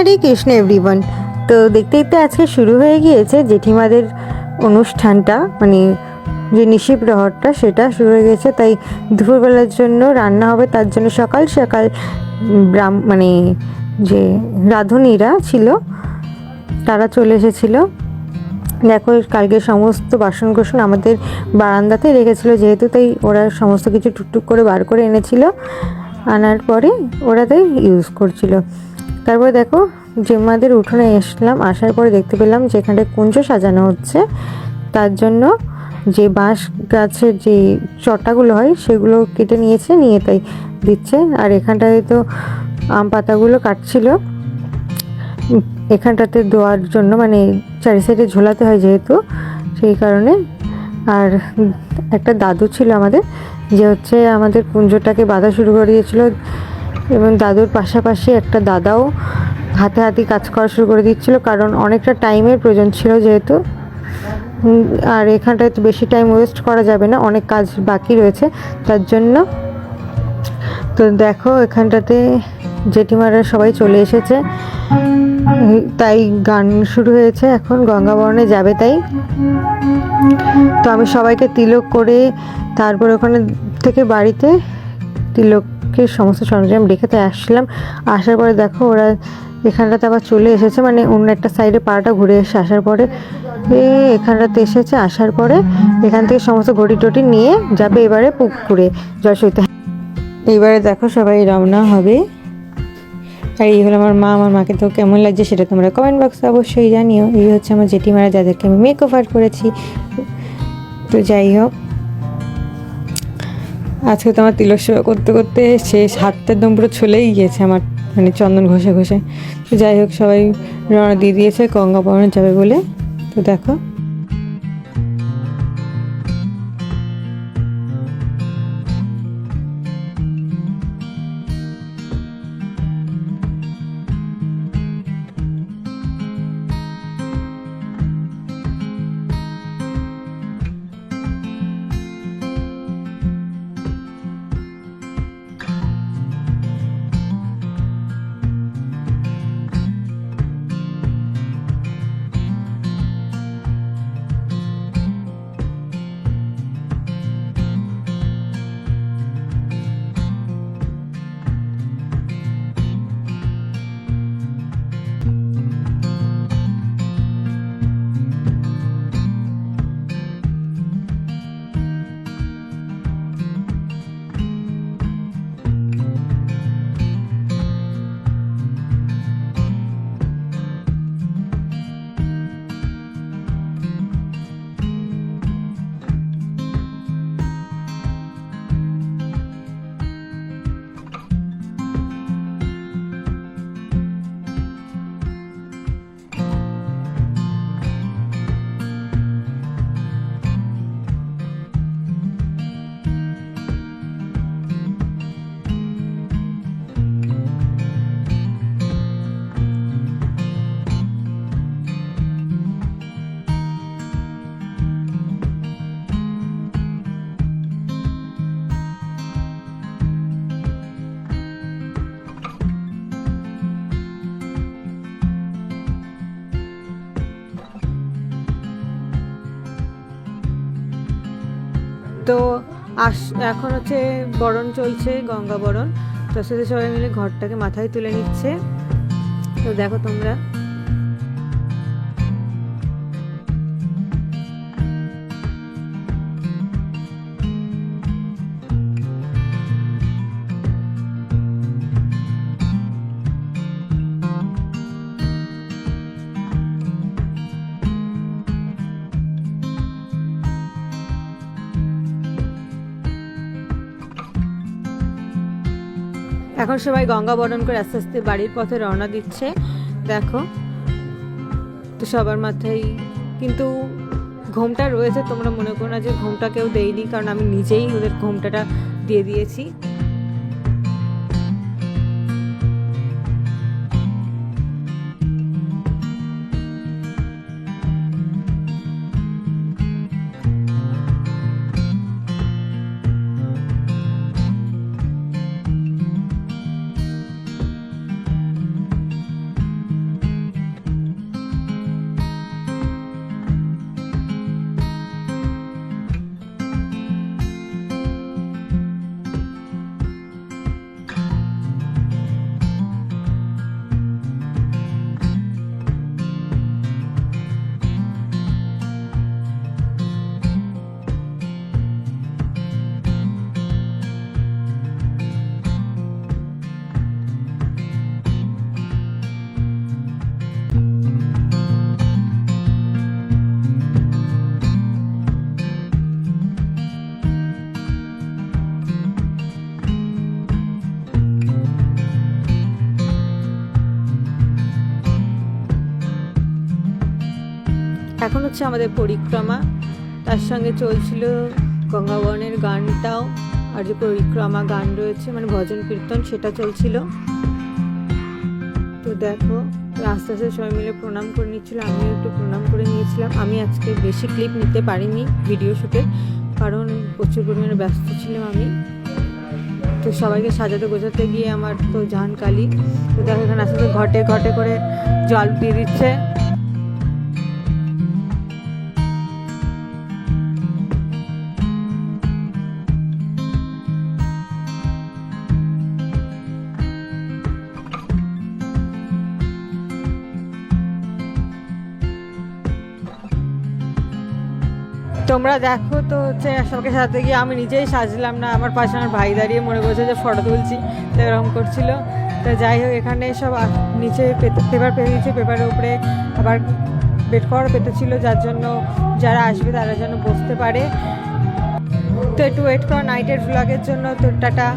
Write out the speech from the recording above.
হরে Krishna everyone তো দেখতে দেখতে আজকে শুরু হয়ে গিয়েছে জেঠিমাদের অনুষ্ঠানটা মানে যে নিশি প্রহরটা সেটা শুরু হয়ে গেছে। তাই দুপুরবেলার জন্য রান্না হবে, তার জন্য সকাল সকাল ব্রাহ্ম মানে যে রাঁধুনিরা ছিল, তারা চলে এসেছিল। দেখো কালকে সমস্ত বাসন কোসন আমাদের বারান্দাতে রেখেছিল, যেহেতু তাই ওরা সমস্ত কিছু টুকটুক করে বার করে এনেছিল। আনার পরে ওরা তাই ইউজ করছিল। তারপরে দেখো জেম্মাদের উঠোনে এসলাম, আসার পরে দেখতে পেলাম যে এখানটায় কুঞ্জ সাজানো হচ্ছে। তার জন্য যে বাঁশ গাছের যে চটাগুলো হয়, সেগুলো কেটে নিয়েছে, নিয়ে তাই দিচ্ছে। আর এখানটায় তো আম পাতাগুলো কাটছিল। এখানটাতে দেওয়ার জন্য মানে চারি সাইডে ঝোলাতে হয় যেহেতু, সেই কারণে। আর একটা দাদু ছিল আমাদের, যে হচ্ছে আমাদের কুঞ্জটাকে বাঁধা শুরু করে দিয়েছিল এবং দাদুর পাশাপাশি একটা দাদাও হাতে হাতে কাজ করা শুরু করে দিচ্ছিল, কারণ অনেকটা টাইমের প্রয়োজন ছিল যেহেতু। আর এখানটায় তো বেশি টাইম ওয়েস্ট করা যাবে না, অনেক কাজ বাকি রয়েছে, তার জন্য। তো দেখো, এখানটাতে জেঠিমারা সবাই চলে এসেছে। তাই গান শুরু হয়েছে, এখন গঙ্গাবরণে যাবে তাই। তো আমি সবাইকে তিলক করে তারপর ওখানে থেকে বাড়িতে তিলকের সমস্ত সরঞ্জাম রেখে তাই আসলাম আসার পরে দেখো ওরা এখানটাতে আবার চলে এসেছে মানে অন্য একটা সাইডে পাড়াটা ঘুরে এসে আসার পরে। এখানটাতে এসেছে, আসার পরে এখান থেকে সমস্ত ঘড়ি টটি নিয়ে যাবে এবারে পুকুরে, জল সইতে। এইবারে দেখো সবাই রওনা হবে। আর এই হলো আমার মা, আমার মাকে তো কেমন লাগছে সেটা তোমরা কমেন্ট বক্সে অবশ্যই জানিও। এই হচ্ছে আমার জেঠিমারা, যাদেরকে আমি মেক ওভার করেছি। তো যাই হোক। আজকে তোমার তিলক সেবা করতে করতে শেষ হাতটার দম পুরো চলেই গিয়েছে আমার মানে চন্দন ঘষে ঘষে। তো যাই হোক, সবাই রওনা দিয়ে দিয়েছে, গঙ্গা পাওয়ানো যাবে বলে। তো দেখো। তো আস, এখন হচ্ছে বরণ চলছে, গঙ্গা বরণ। তো সাথে সবাই মিলে ঘরটাকে মাথায় তুলে নিচ্ছে। তো দেখো তোমরা। এখন সবাই গঙ্গা বরণ করে আস্তে আস্তে বাড়ির পথে রওনা দিচ্ছে। দেখো, তো সবার মাথায় কিন্তু ঘোমটা রয়েছে, তোমরা মনে করো না যে ঘোমটা কেউ দেয়নি, কারণ আমি নিজেই ওদের ঘোমটাটা দিয়ে দিয়েছি। এখন হচ্ছে আমাদের পরিক্রমা। তার সঙ্গে চলছিল গঙ্গাবনের গানটাও, আর যে পরিক্রমা গান রয়েছে মানে ভজন কীর্তন, সেটা চলছিল। তো দেখো, আস্তে আস্তে সবাই মিলে প্রণাম করে নিচ্ছিল, আমিও একটু প্রণাম করে নিয়েছিলাম। আমি আজকে বেশি ক্লিপ নিতে পারিনি ভিডিও শুটে, কারণ প্রচুর পরিমাণে ব্যস্ত ছিলাম আমি। তো সবাইকে সাজাতে গোছাতে গিয়ে আমার তো জান কালি তো দেখো এখানে আস্তে আস্তে ঘটে ঘটে করে জল দিয়ে দিচ্ছে। তোমরা দেখো তো হচ্ছে সবাইকে সাথে গিয়ে আমি নিজেই সাজলাম না, আমার পাশে আমার ভাই দাঁড়িয়ে মনে করছে যে ফটো তুলছি, তো এরকম করছিল। তো যাই হোক, এখানে সব নিচে পেপার পেয়ে গেছে, পেপারের উপরে আবার বেড কভার পেতে ছিল, যার জন্য যারা আসবে তারা যেন বসতে পারে। তো একটু ওয়েট করো নাইটের ভ্লগের জন্য, তো টাটা।